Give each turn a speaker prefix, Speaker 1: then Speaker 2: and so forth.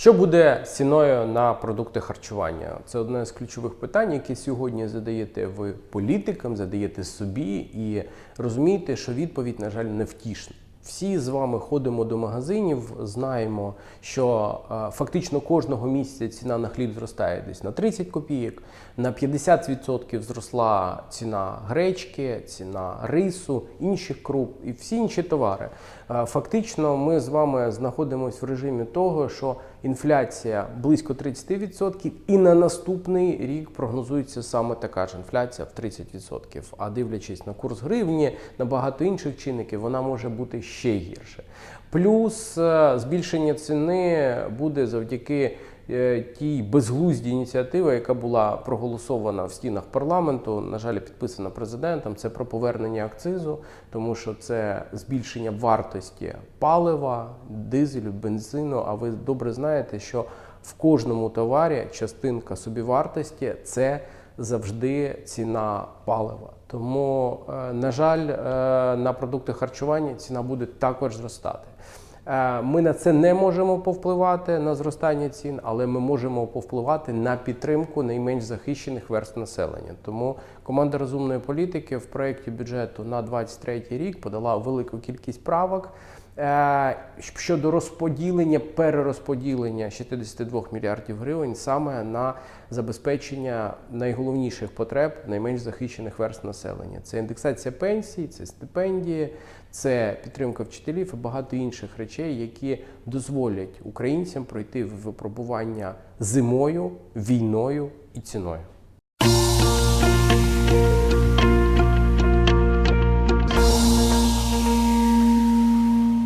Speaker 1: Що буде з ціною на продукти харчування? Це одне з ключових питань, які сьогодні задаєте ви політикам, задаєте собі і розумієте, що відповідь, на жаль, невтішна. Всі з вами ходимо до магазинів, знаємо, що е, фактично кожного місяця ціна на хліб зростає десь на 30 копійок, на 50% зросла ціна гречки, ціна рису, інших круп і всі інші товари. Е, Фактично, ми з вами знаходимося в режимі того, що інфляція близько 30%, і на наступний рік прогнозується саме така ж інфляція в 30%. А дивлячись на курс гривні, на багато інших чинників, вона може бути ще гірше. Плюс е, збільшення ціни буде завдяки е, тій безглуздій ініціативи, яка була проголосована в стінах парламенту, на жаль, підписана президентом. Це про повернення акцизу, тому що це збільшення вартості палива, дизелю, бензину. А ви добре знаєте, що в кожному товарі частинка собівартості це завжди ціна палива. Тому, е, на жаль, е, на продукти харчування ціна буде також зростати. Е, Ми на це не можемо повпливати на зростання цін, але ми можемо повпливати на підтримку найменш захищених верст населення. Тому команда розумної політики в проєкті бюджету на 2023 рік подала велику кількість правок. Е, Щодо розподілення, перерозподілення 62 мільярдів гривень саме на забезпечення найголовніших потреб найменш захищених верст населення. Це індексація пенсій, це стипендії, це підтримка вчителів і багато інших речей, які дозволять українцям пройти випробування зимою, війною і ціною.